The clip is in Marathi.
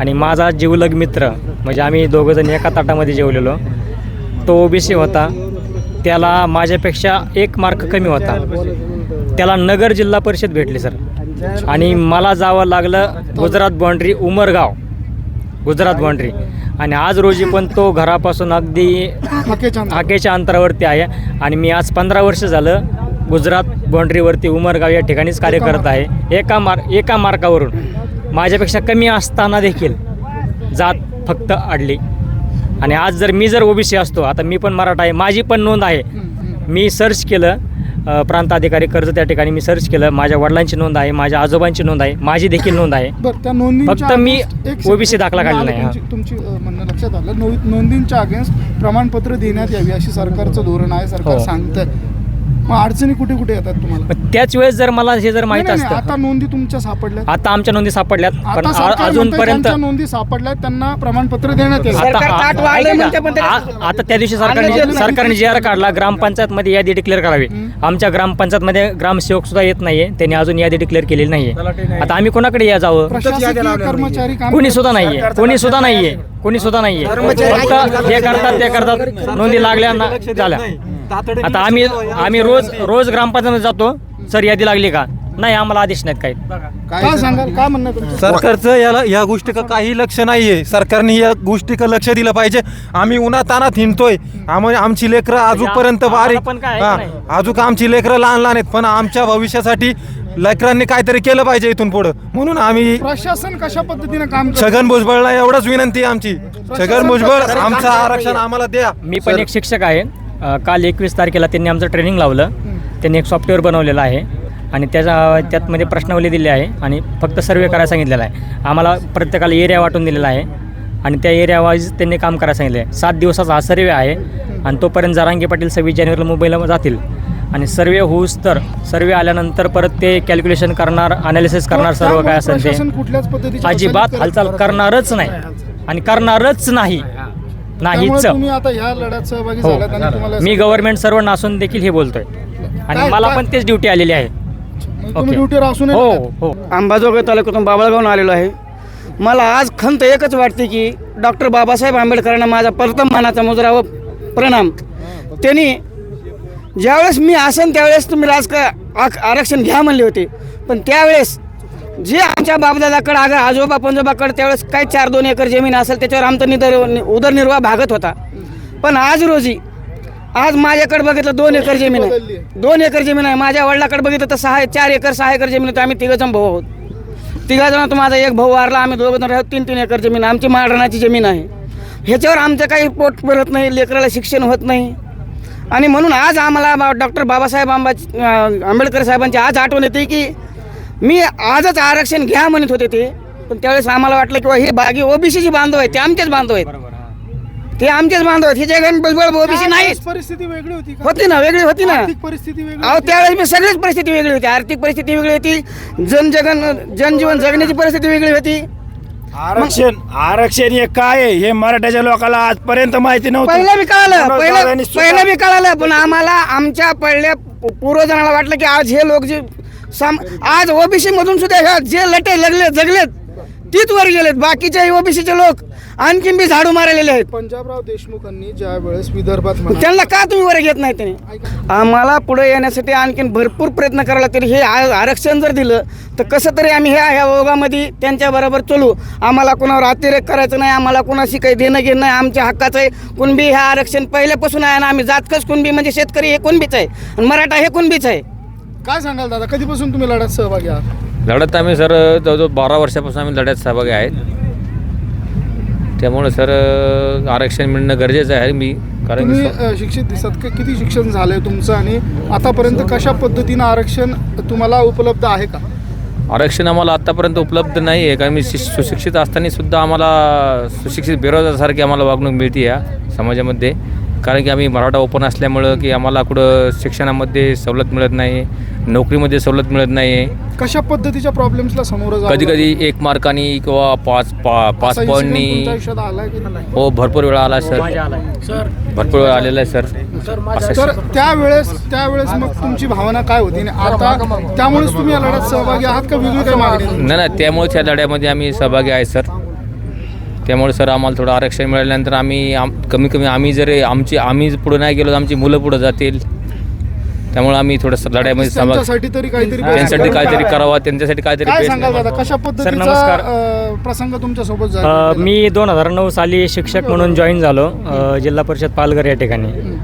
आणि माझा जीवलग मित्र म्हणजे आम्ही दोघंजण एका ताटामध्ये जेवलेलो तो ओबीसी होता. त्याला माझ्यापेक्षा एक मार्क कमी होता. त्याला नगर जिल्हा परिषद भेटली सर. आणि मला जावं लागलं गुजरात बाँड्री उमरगाव. गुजरात बाँड्री आणि आज रोजी पण तो घरापासून अगदी हाकेच्या अंतरावरती आहे. आणि मी आज पंधरा वर्ष झालं गुजरात बाँड्रीवरती उमरगाव या ठिकाणीच कार्य करत आहे. एका मार्क एका मार्कावरून माझ्यापेक्षा कमी असताना देखील जात फक्त अडली आणि आज जर मी जर ओबीसी असतो आता मी पण मराठा आहे माझी पण नोंद आहे मी सर्च केलं अ, प्रांत अधिकारी कर्ज त्या ठिकाणी मी सर्च केलं माझ्या वडिलांची नोंद आहे माझ्या आजोबांची नोंद आहे माझी देखील नोंद आहे फक्त मी second. दाखला काढला नाही. तुमची म्हणणं लक्षात आलं नोंदींच्या अगेन्स्ट प्रमाणपत्र देण्यात यावी अशी सरकारचं धोरण आहे सरकार हो. मग अडचणी कुठे कुठे येतात तुम्हाला? मग त्याच वेळेस जर मला हे जर माहीत नाही, नाही, असतं आता नोंदी तुमच्या सापडल्या आता आमच्या नोंदी सापडल्यात पण आता आ- सरकार म्हणतंय अजूनपर्यंत ज्यांच्या नोंदी सापडल्या त्यांना प्रमाणपत्र देण्यात येईल. आता सरकार ताट वाढलंय ऐका ना, म्हणते पण तरी- आ- आता त्या दिवशी सरकारने सरकारने जी आर काढला ग्रामपंचायत मध्ये यादी डिक्लेअर करावी. आमच्या ग्रामपंचायत मध्ये ग्रामसेवक सुद्धा येत नाहीये त्यांनी अजून यादी डिक्लेअर केलेली नाहीये. आता आम्ही कोणाकडे या जावं? प्रशासकीय कर्मचारी काम कोणी सुद्धा नाहीये कोणी सुद्धा नाहीये कोणी सुद्धा नाहीये. फक्त हे करतात ते करतात नोंदी लागल्या ना झाल्या. आता आम्ही आम्ही रोज रोज ग्रामपंचायत जातो. सर यादी लागली का? नाही आम्हाला आदेश नाहीत काही. काय सांगाल? काय म्हणणं तुमचं? सरकारचं याला या गोष्टीकडे काही लक्ष नाहीये. सरकारने या गोष्टीकडे लक्ष दिलं पाहिजे. आम्ही उन्हातानात हिंडतोय. आम्ही आमची लेकरं अजूनपर्यंत आम्हाला बारीक पण काय आहे का नाही? अजून आमची लेकरं लहान लहान आहेत. पण आमच्या भविष्यासाठी लेकरांनी काहीतरी केलं पाहिजे इथून पुढं. म्हणून आम्ही प्रशासन कशा पद्धतीने काम करतं? छगन भुजबळला एवढंच विनंती आहे आमची. छगन भुजबळ आमचं आरक्षण आम्हाला द्या. मी पण एक शिक्षक आहे. काल एकवीस तारखेला त्यांनी आमचं ट्रेनिंग लावलं. त्यांनी एक सॉफ्टवेअर बनवलेलं आहे. आणि त्याच्या त्यातमध्ये प्रश्नावली दिली आहे आणि फक्त सर्वे करायला सांगितलेला आहे. आम्हाला प्रत्येकाला एरिया वाटून दिलेला आहे. आणि त्या एरिया वाईज त्यांनी काम करायला सांगितलं आहे सात दिवसाचा हा सर्वे आहे. आणि तोपर्यंत जारांगे पाटील सव्वीस जानेवारीला मुंबईला जातील. आणि सर्वे होऊस तर सर्वे आल्यानंतर परत ते कॅल्क्युलेशन करणार अनालिसिस करणार सर्व काय असेल ते. अजिबात हालचाल करणारच नाही. आणि करणारच नाही. त्यामुळे नाहीच तुम्ही आता ह्या लढ्यात सहभागी हो. झालात आणि तुम्हाला मी गव्हर्नमेंट सर्व नसून देखील हे बोलतोय. आणि काय- मला पण तेच ड्युटी आलेली आहे. म्हणजे तुम्ही ओके. ड्युटीवर असून हो हो. अंबाजोगाई तालुक्यातून बाबळगावून आलेलो आहे. मला आज खंत एकच वाटते की डॉक्टर बाबासाहेब आंबेडकरांना माझा प्रथम मानाचा मुजरा व प्रणाम. त्यांनी ज्यावेळेस मी असन त्यावेळेस तुम्ही राजका आक- आरक्षण घ्या म्हणले होते. पण त्यावेळेस जे आमच्या बापदादाकडे आग आजोबा पंजोबाकडे त्यावेळेस काय चार दोन एकर जमीन असेल त्याच्यावर आमचा निदर उदरनिर्वाह भागत होता. पण आज रोजी आज माझ्याकडे बघितलं दोन एकर जमीन आहे. दोन एकर जमीन आहे. माझ्या वडिलाकडे बघितलं तर सहा चार एकर सहा एकर जमीन होती. आम्ही तिघजण भाऊ आहोत. तिघा जणांत माझा एक भाऊ वारला. आम्ही दोघं जण राहतो तीन तीन एकर जमीन आमची माळरानाची जमीन आहे. ह्याच्यावर आमचं काही पोट भरत नाही. लेकराला शिक्षण होत नाही. आणि म्हणून आज आम्हाला डॉक्टर बाबासाहेब आंबा आंबेडकर साहेबांची आज आठवण येते की मी आजच आरक्षण घ्या म्हणत होते ते पण त्यावेळेस आम्हाला वाटलं की हे बाकी ओबीसीची बांधव आहेत ते आमचेच बांधव आहेत. ते आमचेच बांधव आहेत हे जगन ओबीसी नाही परिस्थिती वेगळी होती का? होती ना वेगळी होती ना. आर्थिक परिस्थिती वेगळी अहो. त्यावेळेस मी सगळीच परिस्थिती वेगळी होती. आर्थिक परिस्थिती वेगळी होती जनजगन जनजीवन जगण्याची परिस्थिती वेगळी होती. आरक्षण आरक्षण हे काय आहे? हे मराठ्याच्या लोकांना आजपर्यंत माहिती नव्हतं. पहिलं बी कळालं पहिलं पहिलं बी कळालं पण आम्हाला आमच्या पहिल्या पूर्वजनाला वाटलं की आज हे लोक जे साम आज ओबीसी मधून सुद्धा ह्या जे लटे लगले जगलेत तीच वर गेलेत. बाकीचे ओबीसीचे लोक आणखीन बी झाडू मारलेले आहेत. पंजाबराव देशमुखांनी ज्या वेळेस विदर्भात म्हणा- त्यांना का तुम्ही वर घेत नाही त्याने आम्हाला पुढे येण्यासाठी आणखीन भरपूर प्रयत्न करायला तरी हे आ- आरक्षण जर दिलं तर कसं तरी आम्ही ह्या ह्या ओघामध्ये त्यांच्याबरोबर चलू. आम्हाला कोणावर अतिरेक करायचं नाही आम्हाला कोणाशी काही देणं घेणं नाही. आमच्या हक्काचं आहे. कुणबी हे आरक्षण पहिल्यापासून आहे ना आम्ही जातकच कुणबी? म्हणजे शेतकरी हे कुणबीच आहे. आणि मराठा हे कुणबीच आहे. काय सांगाल दादा? कधीपासून तुम्ही लढ्यात सहभागी आहात? लढत आम्ही सर जवळजवळ बारा वर्षापासून आम्ही लढ्यात सहभागी आहेत. त्यामुळे सर आरक्षण मिळणं गरजेचं आहे मी कारण तुम्ही की अ, शिक्षित दिसत. क- किती शिक्षण झालंय तुमचं आणि आतापर्यंत कशा पद्धतीनं आरक्षण तुम्हाला उपलब्ध आहे का? आरक्षण आम्हाला आत्तापर्यंत उपलब्ध नाही आहे कारण मी शि सुशिक्षित असताना सुद्धा आम्हाला सुशिक्षित बेरोजगारसारखी आम्हाला वागणूक मिळते या समाजामध्ये. कारण की आम्ही मराठा ओपन असल्यामुळं की आम्हाला कुठं शिक्षणामध्ये सवलत मिळत नाही. नोकरीमध्ये सवलत मिळत नाही कशा पद्धतीच्या प्रॉब्लेम्सला समोर कधी कधी एक मार्कानी किंवा पाच पा पाच पॉईंटनी हो भरपूर वेळा आला सर. भरपूर वेळा आलेला आहे सर असं तर त्यावेळेस त्यावेळेस मग तुमची भावना काय होती? आणि आता त्यामुळेच तुम्ही या लढ्यात सहभागी आहात का? वेगळी काही मागणी आहे? नाही नाही त्यामुळेच या लढ्यामध्ये आम्ही सहभागी आहे सर त्यामुळे सर आम्हाला थोडं आरक्षण मिळाल्यानंतर आम्ही आम कमी कमी आम्ही जर आमची आम्ही पुढं नाही गेलो तर आमची मुलं पुढं जातील. त्यामुळे आम्ही थोडंसं लढाईमध्ये सहभाग त्यांच्यासाठी तरी काहीतरी त्यांच्यासाठी काहीतरी करावं त्यांच्यासाठी काहीतरी काय प्रयत्न सांगाल दादा? कशा पद्धतीचा नमस्कार. अ, प्रसंग तुमच्यासोबत अ, मी दोन हजार नऊ साली शिक्षक म्हणून जॉईन झालो अ, जिल्हा परिषद पालघर या ठिकाणी.